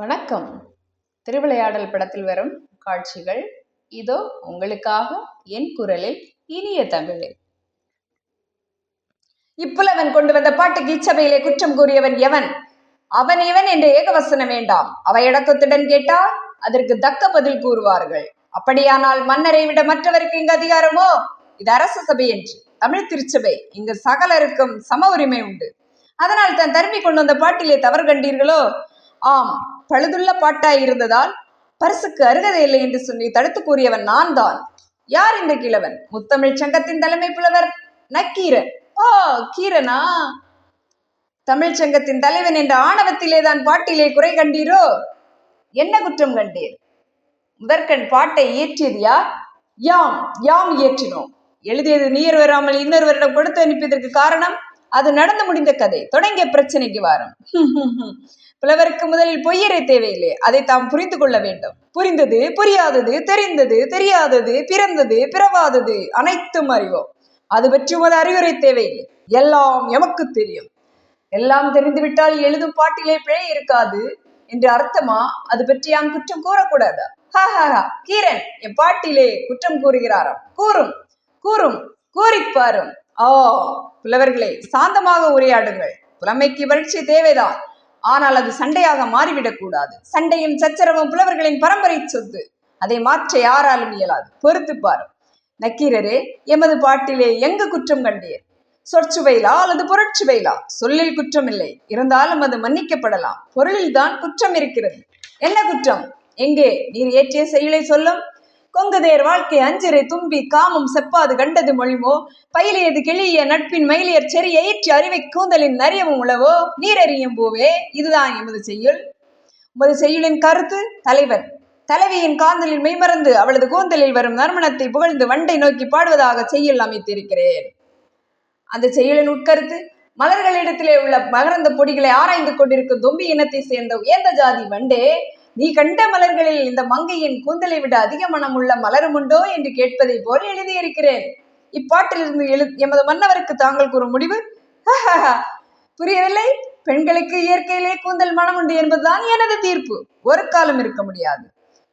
வணக்கம். திருவிளையாடல் படத்தில் வரும் காட்சிகள் இதோ உங்களுக்காக என் குரலில் இனிய தமிழில் இப்புலவன் கொண்டு வந்த பாட்டுக்கு இச்சபையிலே குற்றம் கூறியவன் எவன்? அவன் இவன் என்று ஏகவசனம் வேண்டாம். அவையடக்கத்துடன் கேட்டால் அதற்கு தக்க பதில் கூறுவார்கள். அப்படியானால் மன்னரை விட மற்றவருக்கு இங்கு அதிகாரமோ? இது அரசு சபை என்று. தமிழ் திருச்சபை இங்கு சகலருக்கும் சம உரிமை உண்டு. அதனால் தான் தருமி கொண்டு வந்த பாட்டிலே தவறு கண்டீர்களோ? ஆம் பழுதுள்ள பாட்டாய் இருந்ததால் பரிசுக்கு அருகதை இல்லை என்று சொல்லி தடுத்து கூறியவன் நான் தான் யார் இந்த கிழவன்? முத்தமிழ் சங்கத்தின் தலைமை புலவர். நக்கீரன் ஓ கீரனா? தமிழ் சங்கத்தின் தலைவன் என்ற ஆணவத்திலே தான் பாட்டிலே குறை கண்டீரோ? என்ன குற்றம் கண்டீர்? முதற்கண் பாட்டை இயற்றியது யார்? யாம் யாம் இயற்றினோம். எழுதியது நீர் வராமல் இன்னொருவரிடம் கொடுத்து அனுப்பியதற்கு காரணம்? அது நடந்து முடிந்த கதை. தொடங்கிய பிரச்சனைக்கு வாரம். புலவருக்கு முதலில் பொய்யரை தேவையில்லை. அதை தாம் புரிந்து கொள்ள வேண்டும். புரிந்தது புரியாதது தெரிந்தது தெரியாதது பிறந்தது பிறவாதது அனைத்தும் அறிவோம். அது பற்றி உமது அறிவுரை தேவையில்லை. எல்லாம் எமக்கு தெரியும். எல்லாம் தெரிந்துவிட்டால் எழுதும் பாட்டிலே பிழை இருக்காது என்று அர்த்தமா? அது பற்றி யாம் குற்றம் கூறக்கூடாதா? ஹா ஹா ஹா. கீரன் என் பாட்டிலே குற்றம் கூறுகிறாராம். கூறும் கூறும் கூறிப்பாரும் ஓ புலவர்களே சாந்தமாக உரையாடுங்கள். புலமைக்கு வறட்சி தேவைதான். ஆனால் அது சண்டையாக மாறிவிடக் கூடாது சண்டையும் சச்சரவும் புலவர்களின் பரம்பரை சொத்து. அதை மாற்ற யாராலும் இயலாது. பொறுத்து பாரு. நக்கீரரே எமது பாட்டிலே எங்கு குற்றம் கண்டீர்? சொற்சுவையிலா அல்லது பொருட்சுவையிலா சொல்லில் குற்றம் இல்லை இருந்தாலும் அது மன்னிக்கப்படலாம். பொருளில்தான் குற்றம் இருக்கிறது. என்ன குற்றம்? எங்கே? நீர் ஏற்றிய செயலை சொல்லும். கொங்குதேர் வாழ்க்கை அஞ்சரை தும்பி காமம் செப்பாது கண்டது மொழிமோ? பயிலியது கிளிய நட்பின் மயிலியர் செறி ஏற்றி அறிவை கூந்தலின் நரியவும் உளவோ? நீரறியும் பூவே இதுதான் எமது செய்யுள். உமது செய்யுளின் கருத்து தலைவன் தலைவியின் காந்தலில் மெய்மறந்து அவளது கூந்தலில் வரும் நறுமணத்தை புகழ்ந்து வண்டை நோக்கி பாடுவதாக செய்யுள் அமைத்திருக்கிறேன். அந்த செயலின் உட்கருத்து மலர்களிடத்திலே உள்ள மகரந்த பொடிகளை ஆராய்ந்து கொண்டிருக்கும் தொம்பி இனத்தை சேர்ந்த உயர்ந்த ஜாதி வண்டே நீ கண்ட மலர்களில் இந்த மங்கையின் கூந்தலை விட அதிக மனம் உள்ள மலரும் உண்டோ என்று கேட்பதை போல் எழுதியிருக்கிறேன். இப்பாட்டிலிருந்து எழு எமது மன்னவருக்கு தாங்கள் கூறும் முடிவு? புரியவில்லை? பெண்களுக்கு இயற்கையிலே கூந்தல் மனம் உண்டு என்பதுதான் எனது தீர்ப்பு. ஒரு காலம் இருக்க முடியாது.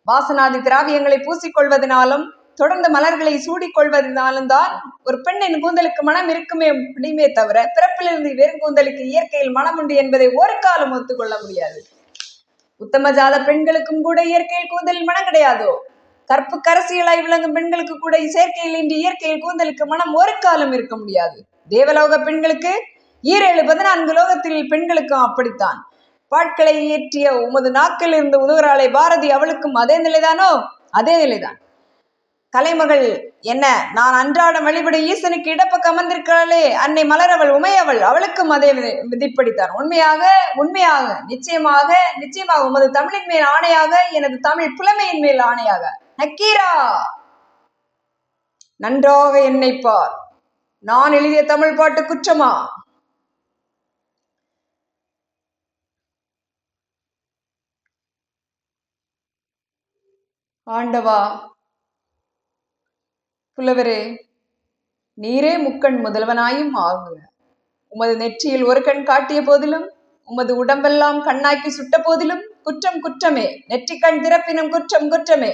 வாசனாதி திராவியங்களை பூசிக்கொள்வதனாலும் தொடர்ந்து மலர்களை சூடிக்கொள்வதனாலும் தான் ஒரு பெண்ணின் கூந்தலுக்கு மனம் இருக்குமே முடியுமே தவிர பிறப்பிலிருந்து வெறும் கூந்தலுக்கு இயற்கையில் மனம் உண்டு என்பதை ஒரு காலம் ஒத்துக்கொள்ள முடியாது. உத்தம ஜாத பெண்களுக்கும் கூட இயற்கையில் கூந்தலில் மனம் கிடையாதோ? கற்பு கரசியலாய் விளங்கும் பெண்களுக்கு கூட செயற்கையில் இன்றி இயற்கையில் கூந்தலுக்கு மனம் ஒரு காலம் இருக்க முடியாது. தேவலோக பெண்களுக்கு ஈரேழு பதினான்கு லோகத்தில் பெண்களுக்கும் அப்படித்தான். பாட்களை இயற்றிய உமது நாக்கில் இருந்து உதவராளை பாரதி அவளுக்கும் அதே நிலைதானோ? அதே நிலைதான். தலைமகள் என்ன? நான் அன்றாடம் வழிபடும் ஈசனுக்கு இடப்பக்கம் அமர்ந்திருக்கிறாளே அன்னை மலரவள் உமையவள் அவளுக்கும் அதே விதி- விதிப்படித்தான். உண்மையாக உண்மையாக நிச்சயமாக நிச்சயமாக உமது தமிழின் மேல் ஆணையாக எனது தமிழ் புலமையின் மேல் ஆணையாக. நக்கீரா! நன்றாக என்னை பார். நான் எழுதிய தமிழ் பாட்டு குற்றமா? ஆண்டவா புலவரே நீரே முக்கண் முதல்வனாயும் ஆகுக. உமது நெற்றியில் ஒரு கண் காட்டிய போதிலும் உமது உடம்பெல்லாம் கண்ணாக்கி சுட்ட போதிலும் குற்றம் குற்றமே. நெற்றிக்கண் திறப்பினும் குற்றம் குற்றமே.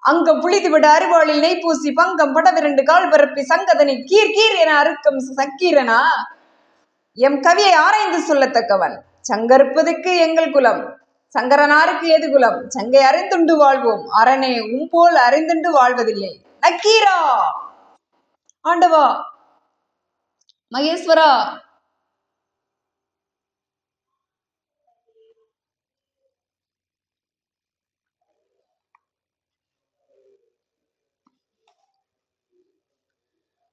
அங்கம் புளிதுவிட அருவாளில் நெய் பூசி பங்கம் படவிரண்டு கால் பரப்பி சங்கதனை கீர் கீர் என அறுக்கும் சக்கீரனா? எம் கவியை ஆராய்ந்து சொல்லத்தக்கவன். சங்கற்பதுக்கு எங்கள் குலம். சங்கரனாருக்கு எது குலம்? சங்கை அறிந்துண்டு வாழ்வோம். அரணே உம் போல் அறிந்துண்டு வாழ்வதில்லை. நக்கீரா? ஆண்டவா. மகேஸ்வரா.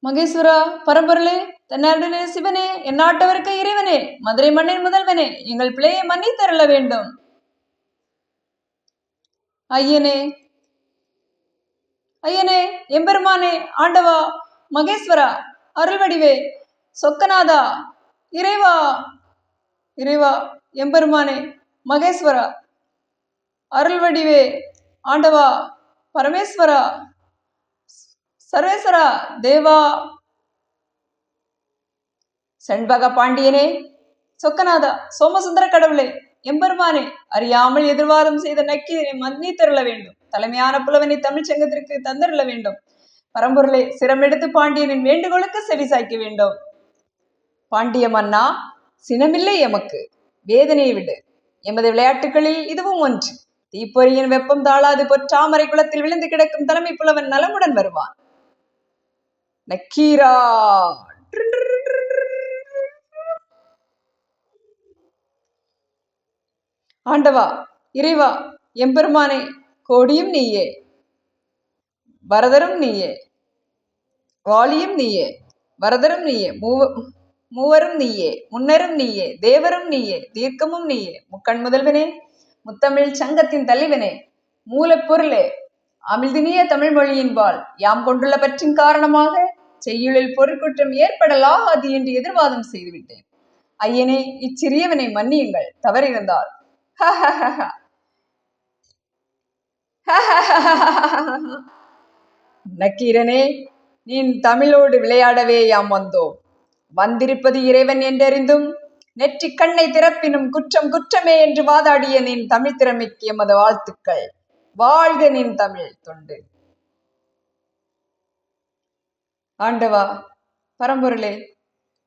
மகேஸ்வரா பரம்பொருளே தென்னாடுனே சிவனே என்னாட்டவருக்கு இறைவனே மதுரை மண்ணின் முதல்வனே எங்கள் பிள்ளையை மன்னித்தருள வேண்டும். ஐயனே ஐயனே எம்பெருமானே ஆண்டவா மகேஸ்வரா அருள்வடிவே சொக்கநாதா இறைவா இறைவா எம்பெருமானே மகேஸ்வரா அருள்வடிவே ஆண்டவா பரமேஸ்வரா சர்வேஸ்வரா தேவா. செண்பக பாண்டியனே சொக்கநாதா சோமசுந்தர கடவுளே எம்பெருமானே அறியாமல் எதிர்வாதம் செய்த நக்கீரனை மன்னித்தருள வேண்டும். தலைமையான புலவனை தமிழ்ச்சங்கத்திற்கு சங்கத்திற்கு தந்தருள வேண்டும். பரம்பொருளை சிரமெடுத்து பாண்டியனின் வேண்டுகோளுக்கு செவிசாய்க்க வேண்டும். பாண்டிய மன்னா சினமில்லை எமக்கு. வேதனையை விடு. எமது விளையாட்டுகளில் இதுவும் ஒன்று. தீப்பொறியின் வெப்பம் தாழாது பொற்றாமரை குளத்தில் விழுந்து கிடக்கும் தலைமை புலவன் நலமுடன் வருவான். நக்கீரா! ஆண்டவா இறைவா எம்பெருமானே கோடியும் நீயே. வரதரும் நீயே. வாலியும் நீயே. வரதரும் நீயே. மூவ மூவரும் நீயே. முன்னரும் நீயே. தேவரும் நீயே. தீர்க்கமும் நீயே. முக்கண் முதல்வனே. முத்தமிழ் சங்கத்தின் தலைவனே. மூலப்பொருளே அமிழ்தினிய தமிழ் மொழியின் வாழ். யாம் கொண்டுள்ள பற்றின் காரணமாக செய்யுளில் பொருட்குற்றம் ஏற்படலாகாது என்று எதிர்வாதம் செய்துவிட்டேன். ஐயனே இச்சிறியவனை மன்னியுங்கள். தவறிருந்தால். நக்கீரனே நீ தமிழோடு விளையாடவே யாம் வந்தோம். வந்திருப்பது இறைவன் என்றறிந்தும் நெற்றி கண்ணை திறப்பினும் குற்றம் குற்றமே என்று வாதாடிய நின் தமிழ் திறமைக்கு எமது வாழ்த்துக்கள். வாழ்க நின் தமிழ் தொண்டு. ஆண்டவா பரம்பொருளே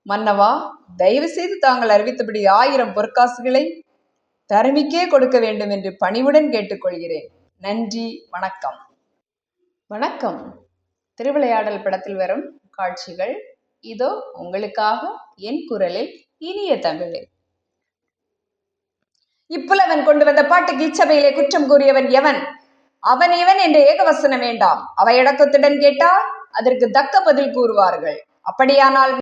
மன்னவா தயவு செய்து தாங்கள் அறிவித்தபடி ஆயிரம் பொற்காசுகளை தருமிக்கே கொடுக்க வேண்டும் என்று பணிவுடன் கேட்டுக்கொள்கிறேன். நன்றி வணக்கம். வணக்கம். திருவிளையாடல் படத்தில் வரும் காட்சிகள். இதோ உங்களுக்காக என் குரலில் இனிய தமிழில் இப்புலவன் கொண்டு வந்த பாட்டுக்கு இச்சபையிலே குற்றம் கூறியவன் எவன்? அவன் இவன் என்ற ஏகவசனம் வேண்டாம். அவையடக்கத்துடன் கேட்டால் அதற்கு தக்க பதில் கூறுவார்கள். அப்படியானால்